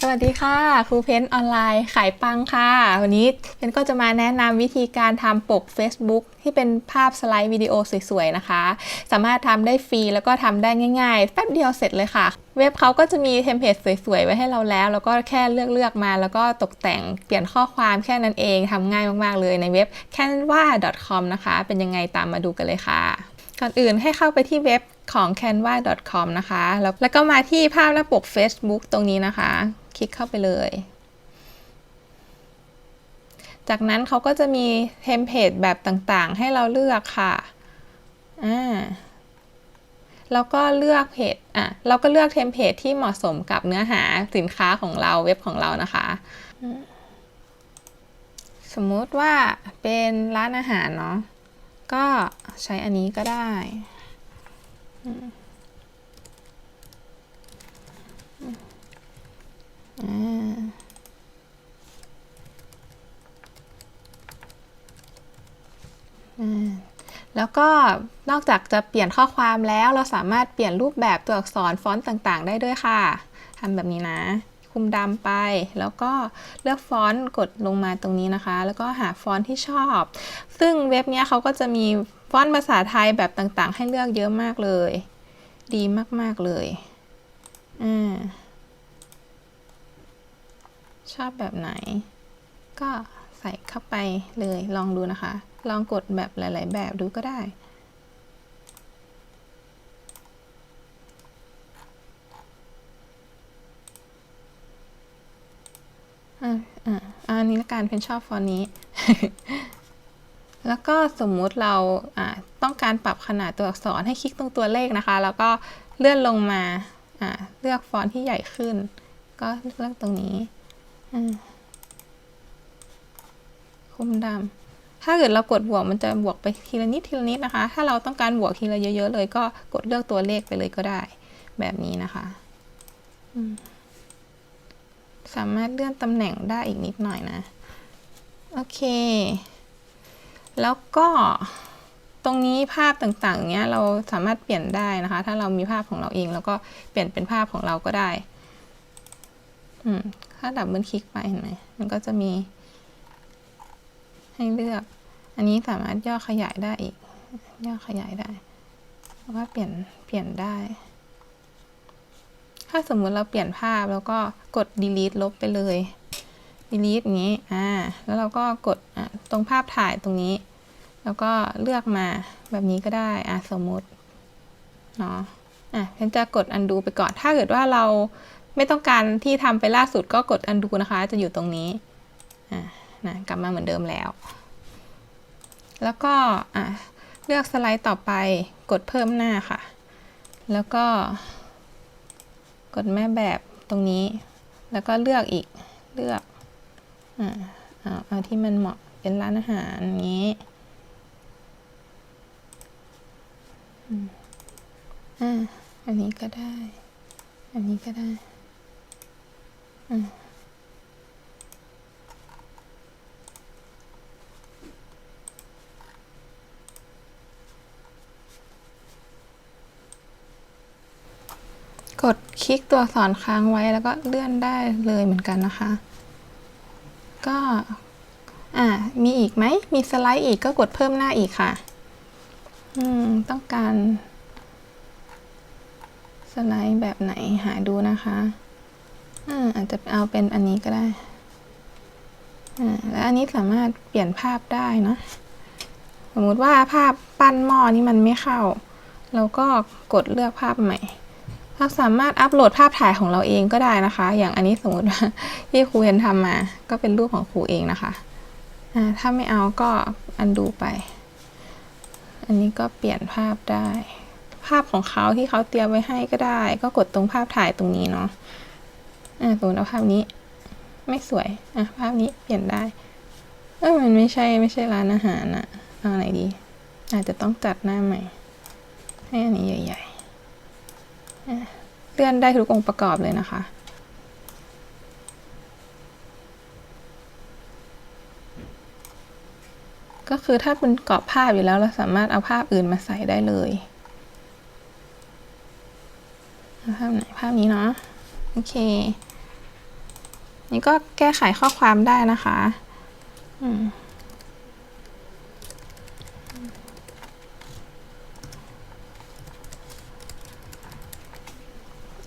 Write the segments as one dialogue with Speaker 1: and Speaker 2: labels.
Speaker 1: สวัสดีค่ะครูเพ้นออนไลน์ขายปังค่ะ วันนี้เพ้นก็จะมาแนะนำวิธีการทำปก Facebook ที่เป็นภาพสไลด์วิดีโอสวยๆนะคะ สามารถทำได้ฟรีแล้วก็ทำได้ง่ายๆแป๊บเดียวเสร็จเลยค่ะ เว็บเขาก็จะมีเทมเพลตสวยๆ ไว้ให้เราแล้ว แล้วก็แค่เลือกๆมา แล้วก็ตกแต่งเปลี่ยนข้อความแค่นั้นเองทำง่ายมากๆเลยในเว็บ canva.com นะคะ เป็นยังไงตามมาดูกันเลยค่ะก่อนอื่นให้เข้าไปที่เว็บ ของ canva.com นะคะ แล้วแล้วก็มาที่ภาพหน้าปก Facebook ตรงนี้นะคะ คลิกเข้าไปเลย จากนั้นเขาก็จะมีเทมเพลตแบบต่างๆ ให้เราเลือกค่ะ อ่าแล้วก็เลือกเพจ อะ เราก็เลือกเทมเพลตที่เหมาะสมกับเนื้อหาสินค้าของเราเว็บของเรานะคะ สมมุติว่าเป็นร้านอาหารเนาะ ก็ใช้อันนี้ก็ได้ แล้วก็นอกจากจะเปลี่ยนข้อความแล้วเราสามารถเปลี่ยนรูปแบบตัวอักษรฟอนต์ต่างๆ ได้ด้วยค่ะทำแบบนี้นะ คุมดำไป แล้วก็เลือกฟอนต์กดลงมาตรงนี้นะคะ แล้วก็หาฟอนต์ที่ชอบ ซึ่งเว็บนี้เขาก็จะมีฟ ฟอนต์ภาษาไทยแบบต่างๆ ให้เลือกเยอะมากเลย ดีมาก ๆ เลยอ่าชอบแบบไหน ก็ใส่เข้าไปเลยลองดูนะคะ ลองกดแบบหลาย ๆ แบบดูก็ได้อ่าอ่าอันนี้ละกันเป็นชอบฟอนต์นี้ แล้วก็สมมุติเราต้องการปรับขนาดตัวอักษรให้คลิกตรงตัวเลขนะคะ แล้วก็เลื่อนลงมาอ่าเลือกฟอนต์ที่ใหญ่ขึ้น ก็เลือกตรงนี้คุมดำถ้าเกิดเรากดบวกมันจะบวกไปทีละนิดทีละนิดนะคะ ถ้าเราต้องการบวกทีละเยอะๆเลยก็กดเลือกตัวเลขไปเลยก็ได้ แบบนี้นะคะสามารถเลื่อนตำแหน่งได้อีกนิดหน่อยนะ โอเค แล้วก็ตรงนี้ภาพต่างๆเนี้ยเราสามารถเปลี่ยนได้นะคะ ถ้าเรามีภาพของเราเองแล้วก็เปลี่ยนเป็นภาพของเราก็ได้อืมถ้าดับเบิลคลิกไปเห็นไหมมันก็จะมี ให้เลือก อันนี้สามารถย่อขยายได้อีก ย่อขยายได้แล้วก็เปลี่ยนเปลี่ยนได้ ถ้าสมมุติเราเปลี่ยนภาพแล้วก็กด delete ลบไปเลย delete อย่างนี้อ่าแล้วเราก็กดอะตรงภาพถ่ายตรงนี้ แล้วก็เลือกมาแบบนี้ก็ได้อะสมมุติเนาะอะฉันจะกด undo ไปก่อน ถ้าเกิดว่าเราไม่ต้องการที่ทำไปล่าสุดก็กด undo นะคะ จะอยู่ตรงนี้อะนะกลับมาเหมือนเดิมแล้ว แล้วก็อะเลือกสไลด์ต่อไปกดเพิ่มหน้าค่ะ แล้วก็ กดแม่แบบตรงนี้ แล้วก็เลือกอีกเลือก อ่าเอาเอาที่มันเหมาะเป็นร้านอาหารอย่างนี้อ่าอันนี้ก็ได้ อันนี้ก็ได้กดคลิกตัวอักษรค้างไว้แล้วก็เลื่อนได้เลยเหมือนกันนะคะ ก็อ่ามีอีกไหมมีสไลด์อีกก็กดเพิ่มหน้าอีกค่ะ อืม ต้องการ สไลด์แบบไหนหาดูนะคะอ่าอาจจะเอาเป็นอันนี้ก็ได้อ่าแล้วอันนี้สามารถเปลี่ยนภาพได้เนะสมมติว่าภาพปั้นหม้อนี่มันไม่เข้า เราก็กดเลือกภาพใหม่ เราสามารถอัปโหลดภาพถ่ายของเราเองก็ได้นะคะ อย่างอันนี้สมมติว่าที่ครูเห็นทำมา ก็เป็นรูปของครูเองนะคะอ่าถ้าไม่เอาก็อันดูไป อันนี้ก็เปลี่ยนภาพได้ ภาพของเขาที่เขาเตรียมไว้ให้ก็ได้ ก็กดตรงภาพถ่ายตรงนี้เนาะอ่าสมมติเอาภาพนี้ ไม่สวยอะภาพนี้เปลี่ยนได้ เออมันไม่ใช่ไม่ใช่ร้านอาหารอะเอาไหนดี อาจจะต้องจัดหน้าใหม่ ให้อันนี้ใหญ่ เลื่อนได้ทุกองค์ประกอบเลยนะคะ ก็คือถ้าเป็นกรอบภาพอยู่แล้วเราสามารถเอาภาพอื่นมาใส่ได้เลยภาพไหนภาพนี้เนาะโอเค นี่ก็แก้ไขข้อความได้นะคะ อืม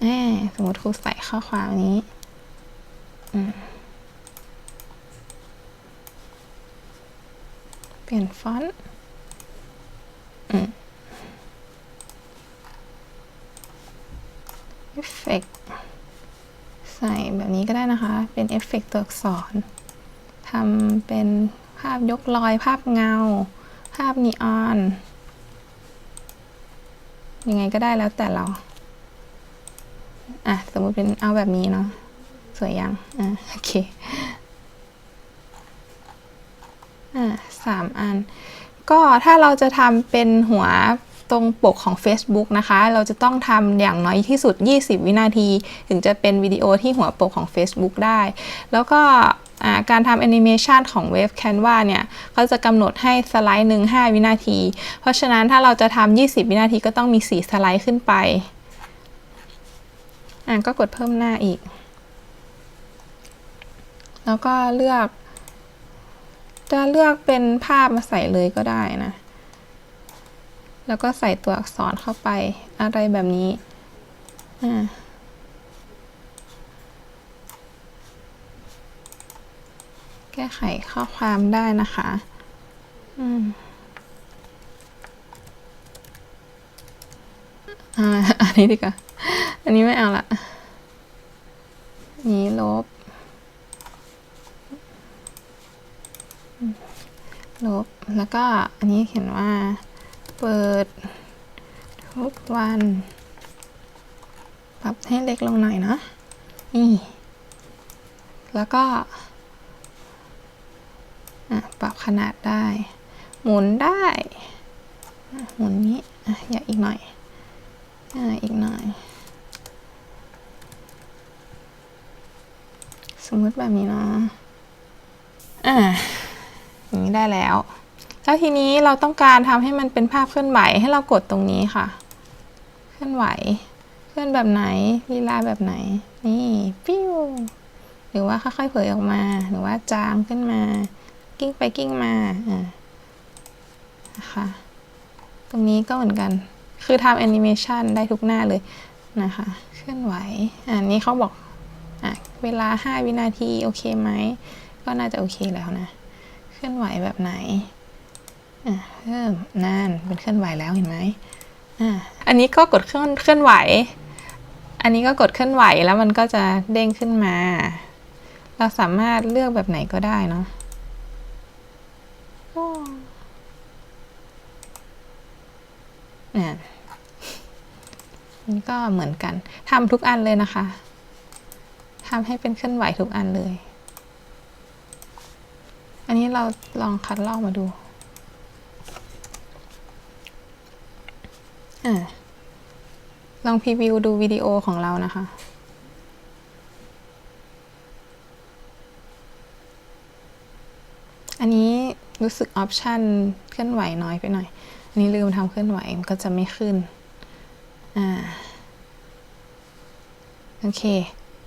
Speaker 1: แหม สมมติครูใส่ข้อความนี้เปลี่ยนฟอนต์เอฟเฟกใส่แบบนี้ก็ได้นะคะ เป็นเอฟเฟกตัวอักษรทำเป็นภาพยกลอยภาพเงา ภาพนีออน ยังไงก็ได้แล้วแต่เรา อะสมมติเป็นเอาแบบนี้เนาะสวยยังอะโอเคอะสามอัน ก็ถ้าเราจะทำเป็นหัวตรงปกของ Facebook นะคะ เราจะต้องทำอย่างน้อยที่สุด 20 วินาที ถึงจะเป็นวิดีโอที่หัวปกของ Facebook ได้ แล้วก็การทำแอนิเมชันของเว็บ Canva เนี่ยเขาจะกำหนดให้สไลด์หนึ่ง5วินาที เพราะฉะนั้นถ้าเราจะทำ20 วินาทีก็ต้องมี 4 สไลด์ขึ้นไป อะก็กดเพิ่มหน้าอีก แล้วก็เลือก จะเลือกเป็นภาพมาใส่เลยก็ได้นะ แล้วก็ใส่ตัวอักษรเข้าไปอะไรแบบนี้อ่าแก้ไขข้อความได้นะคะ อืมอ่าอันนี้ดีกว่า อันนี้ไม่เอาละนี้ลบ ลบ แล้วก็อันนี้เขียนว่า เปิด ทุกวัน ปรับให้เล็กลงหน่อยนะ นี่ แล้วก็ปรับขนาดได้ หมุนได้ หมุนนี้อ่าอีกหน่อยอะอีกหน่อย สมมติแบบนี้เนาะอะอย่างนี้ได้แล้ว แล้วทีนี้เราต้องการทำให้มันเป็นภาพเคลื่อนไหวให้เรากดตรงนี้ค่ะ เคลื่อนไหว เคลื่อนแบบไหนลีลาแบบไหน นี่ปิ้วหรือว่าค่อยๆเผยออกมา หรือว่าจางขึ้นมา กิ้งไปกิ้งมาอ่านะคะตรงนี้ก็เหมือนกัน คือทำแอนิเมชันได้ทุกหน้าเลยนะคะ เคลื่อนไหว อันนี้เขาบอก อะเวลา 5 วินาที โอเคไหม ก็น่าจะโอเคแล้วนะ เคลื่อนไหวแบบไหนอะเพิ่มนั่นเป็นเคลื่อนไหวแล้วเห็นไหมอะอันนี้ก็กดเคลื่อนเคลื่อนไหว อันนี้ก็กดเคลื่อนไหวแล้วมันก็จะเด้งขึ้นมา เราสามารถเลือกแบบไหนก็ได้เนาะอ้ออะนี่ก็เหมือนกันทำทุกอันเลยนะคะ ทำให้เป็นเคลื่อนไหวทุกอันเลย อันนี้เราลองคัดลอกมาดูอลองพรีวิวดูวิดีโอของเรานะคะ อันนี้รู้สึกออปชันเคลื่อนไหวน้อยไปหน่อย อันนี้ลืมทำเคลื่อนไหวมันก็จะไม่ขึ้น อ่า โอเค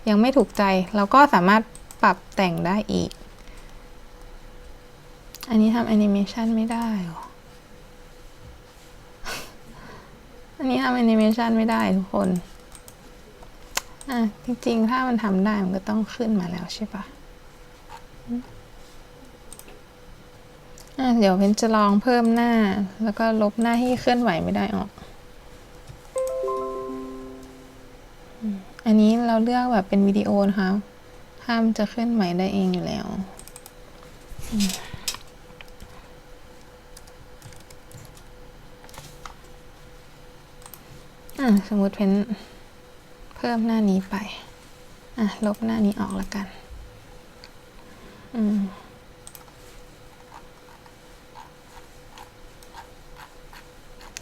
Speaker 1: ยังไม่ถูกใจเราก็สามารถปรับแต่งได้อีก อันนี้ทำแอนิเมชันไม่ได้หรอ อันนี้ทำแอนิเมชันไม่ได้ทุกคน อะ จริงๆ ถ้ามันทำได้มันก็ต้องขึ้นมาแล้วใช่ปะอะ เดี๋ยวเป็นจะลองเพิ่มหน้า แล้วก็ลบหน้าที่เคลื่อนไหวไม่ได้ออก อันนี้เราเลือกแบบเป็นวิดีโอนะคะ ห้ามจะเคลื่อนไหวได้เองอยู่แล้วอะสมมติเพนเพิ่มหน้านี้ไป อะ ลบหน้านี้ออกแล้วกัน อืม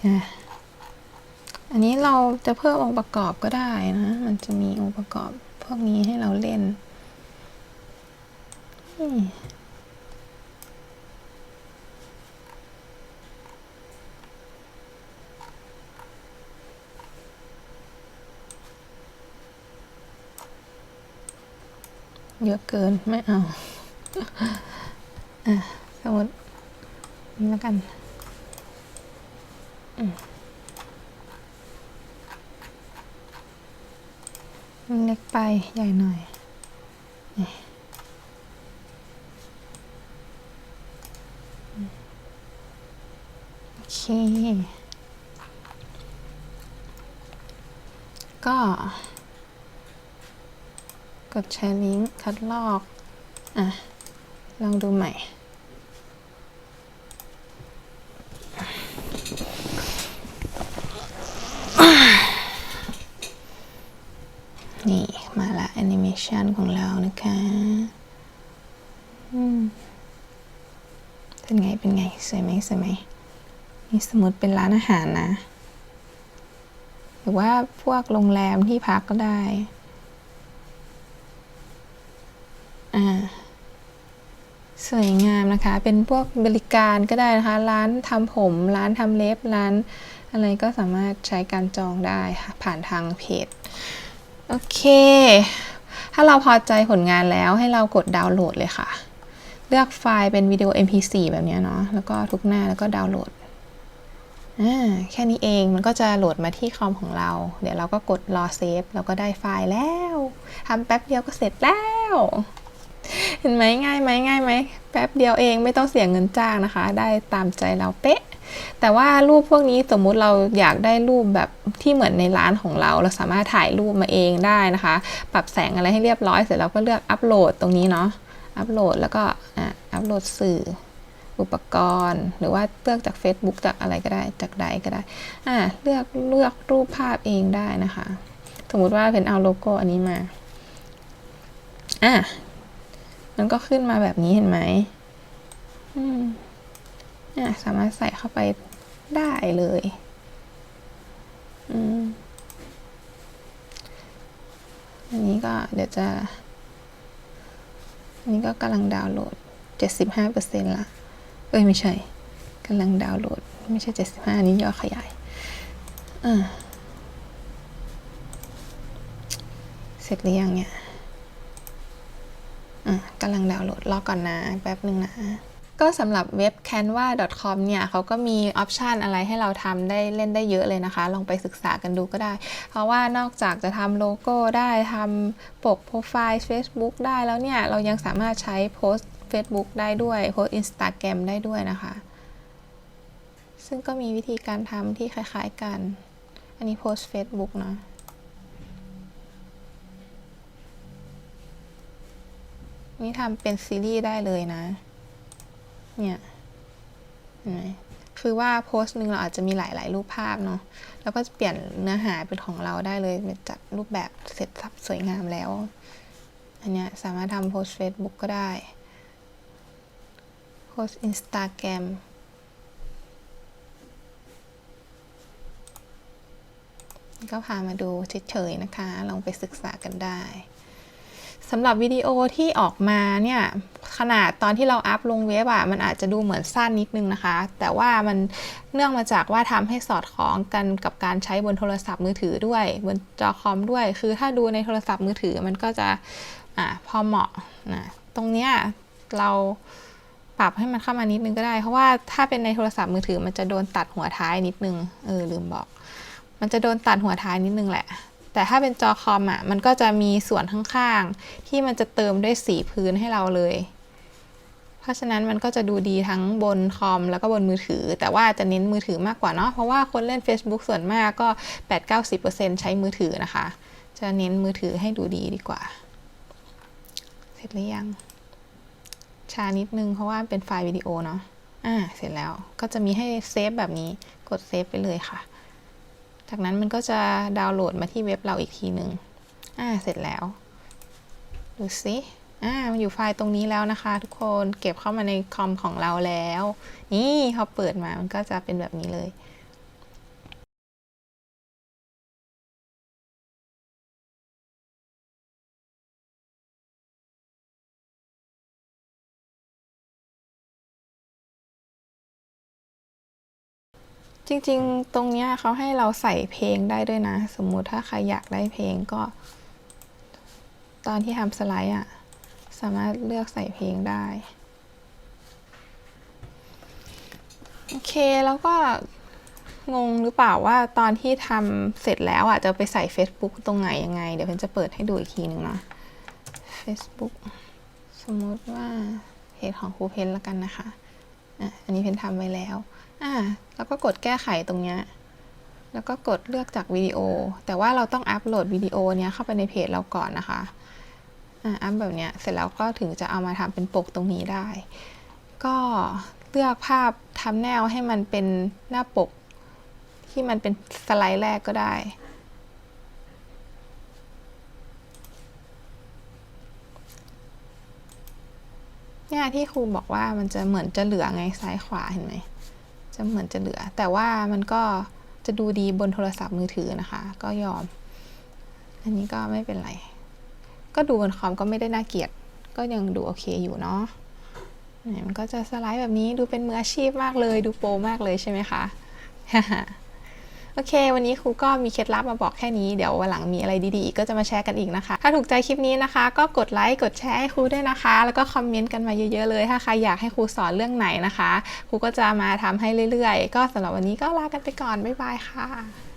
Speaker 1: อะ อันนี้เราจะเพิ่มองค์ประกอบก็ได้นะ มันจะมีองค์ประกอบพวกนี้ให้เราเล่น เยอะเกินไม่เอา อะ สมมตินี่แล้วกัน อืม มันเล็กไปใหญ่หน่อยโอเค ก็ กดแชร์ลิงก์คัดลอก อะ ลองดูใหม่ นี่ มาละแอนิเม ชันของเรานะคะอืมเป็นไง เป็นไง สวยไหมสวยไหมนี่สมมติเป็นร้านอาหารนะ หรือว่าพวกโรงแรมที่พักก็ได้ อ่า สวยงามนะคะ เป็นพวกบริการก็ได้นะคะ ร้านทำผม ร้านทำเล็บ ร้านอะไรก็สามารถใช้การจองได้ค่ะผ่านทางเพจ โอเค ถ้าเราพอใจผลงานแล้วให้เรากดดาวน์โหลดเลยค่ะ เลือกไฟล์เป็นวิดีโอ mp4 แบบนี้เนาะแล้วก็ทุกหน้าแล้วก็ดาวน์โหลดแค่นี้เองมันก็จะโหลดมาที่คอมของเรา เดี๋ยวเราก็กดรอเซฟเราก็ได้ไฟล์แล้วทำแป๊บเดียวก็เสร็จแล้ว เห็นไหมง่ายไหมง่ายไหมแป๊บเดียวเองไม่ต้องเสียเงินจ้างนะคะ ได้ตามใจเราเป๊ะ แต่ว่ารูปพวกนี้สมมุติเราอยากได้รูปแบบที่เหมือนในร้านของเรา เราสามารถถ่ายรูปมาเองได้นะคะ ปรับแสงอะไรให้เรียบร้อยเสร็จแล้วก็เลือกอัปโหลดตรงนี้เนาะอัปโหลดแล้วก็อะอัปโหลดสื่ออุปกรณ์ หรือว่าเลือกจาก Facebook จากอะไรก็ได้จากใดก็ได้อ่าเลือกเลือกรูปภาพเองได้นะคะ สมมุติว่าเป็นเอาโลโก้อันนี้มาอะมันก็ขึ้นมาแบบนี้เห็นไหมอืม อะสามารถใส่เข้าไปได้เลยอืมอันนี้ก็เดี๋ยวจะอันนี้ก็กำลังดาวน์โหลด 75%ละเอ้ยไม่ใช่กำลังดาวน์โหลด ไม่ใช่ 75อันนี้ย่อขยายอ่าเสร็จหรือยังเนี่ยอะกำลังดาวน์โหลดรอก่อนนะ แป๊บหนึ่งนะ ก็สำหรับเว็บ canva.com เนี่ยเขาก็มีออปชันอะไรให้เราทำได้เล่นได้เยอะเลยนะคะ ลองไปศึกษากันดูก็ได้ เพราะว่านอกจากจะทำโลโก้ได้ทำปกโปรไฟล์ Facebook ได้แล้วเนี่ย เรายังสามารถใช้โพสต์ Facebook ได้ด้วยโพสต์ Instagram ได้ด้วยนะคะ ซึ่งก็มีวิธีการทำที่คล้ายๆกัน อันนี้โพสต์ Facebook เนาะนี่ทำเป็นซีรีส์ได้เลยนะ เนี่ยเห็นไหมคือว่าโพสต์หนึ่งเราอาจจะมีหลาย ๆ รูปภาพเนาะแล้วก็จะเปลี่ยนเนื้อหาเป็นของเราได้เลยจัดรูปแบบเสร็จสับสวยงามแล้ว อันเนี้ยสามารถทำโพสต์ Facebook ก็ได้ โพสต์ Instagram ก็พามาดูเฉยๆนะคะ ลองไปศึกษากันได้สำหรับวิดีโอที่ออกมาเนี่ย ขนาดตอนที่เราอัพลงเว็บอะมันอาจจะดูเหมือนสั้นนิดนึงนะคะ แต่ว่ามันเนื่องมาจากว่าทำให้สอดคล้องกันกับการใช้บนโทรศัพท์มือถือด้วย บนจอคอมด้วย คือถ้าดูในโทรศัพท์มือถือมันก็จะอ่าพอเหมาะนะตรงเนี้ยเราปรับให้มันเข้ามานิดนึงก็ได้ เพราะว่าถ้าเป็นในโทรศัพท์มือถือมันจะโดนตัดหัวท้ายนิดนึงเออลืมบอก มันจะโดนตัดหัวท้ายนิดนึงแหละแต่ถ้าเป็นจอคอมอะ มันก็จะมีส่วนข้างๆ ที่มันจะเติมด้วยสีพื้นให้เราเลย เพราะฉะนั้นมันก็จะดูดีทั้งบนคอมแล้วก็บนมือถือ แต่ว่าจะเน้นมือถือมากกว่าเนาะเพราะว่าคนเล่น Facebook ส่วนมากก็ 8-90%ใช้มือถือนะคะ จะเน้นมือถือให้ดูดีดีกว่า เสร็จหรือยังชานิดนึงเพราะว่าเป็นไฟล์วิดีโอเนาะอ่าเสร็จแล้วก็จะมีให้เซฟแบบนี้กดเซฟไปเลยค่ะ จากนั้นมันก็จะดาวน์โหลดมาที่เว็บเราอีกทีหนึ่งอ่าเสร็จแล้ว ดูสิ อ่ามันอยู่ไฟล์ตรงนี้แล้วนะคะ ทุกคนเก็บเข้ามาในคอมของเราแล้ว นี่พอเปิดมามันก็จะเป็นแบบนี้เลยจริงๆ ตรงเนี้ยเขาให้เราใส่เพลงได้ด้วยนะ สมมุติถ้าใครอยากได้เพลงก็ ตอนที่ทำสไลด์อะ สามารถเลือกใส่เพลงได้ โอเคแล้วก็งงหรือเปล่าว่าตอนที่ทำเสร็จแล้วอะจะไปใส่ Facebook ตรงไหนยังไง เดี๋ยวเพนจะเปิดให้ดูอีกทีหนึ่งนะ Facebook สมมติว่าเพจของครูเพนแล้วกันนะคะอะอันนี้เพนทำไว้แล้วอะแล้วก็กดแก้ไขตรงเนี้ยแล้วก็กดเลือกจากวิดีโอ แต่ว่าเราต้องอัปโหลดวิดีโอเนี้ยเข้าไปในเพจเราก่อนนะคะ อัพแบบเนี้ยเสร็จแล้วก็ถึงจะเอามาทำเป็นปกตรงนี้ได้ ก็เลือกภาพทำแนวให้มันเป็นหน้าปก ที่มันเป็นสไลด์แรกก็ได้เนี่ยที่ครูบอกว่ามันจะเหมือนจะเหลือไงซ้ายขวาเห็นไหมจะเหมือนจะเหลือ แต่ว่ามันก็จะดูดีบนโทรศัพท์มือถือนะคะ ก็ยอม อันนี้ก็ไม่เป็นไร ก็ดูบนคอมก็ไม่ได้น่าเกลียด ก็ยังดูโอเคอยู่เนาะเนี่ยมันก็จะสไลด์แบบนี้ดูเป็นมืออาชีพมากเลย ดูโปรมากเลยใช่ไหมคะโอเค วันนี้ครูก็มีเคล็ดลับมาบอกแค่นี้ เดี๋ยววันหลังมีอะไรดีๆกก็จะมาแชร์กันอีกนะคะ ถ้าถูกใจคลิปนี้นะคะ ก็กดไลค์ กดแชร์ให้ครูด้วยนะคะ แล้วก็คอมเมนต์กันมาเยอะๆเลย ถ้าใครอยากให้ครูสอนเรื่องไหนนะคะ ครูก็จะมาทำให้เรื่อยๆ ก็สำหรับวันนี้ก็ลากันไปก่อน บ๊ายบายค่ะ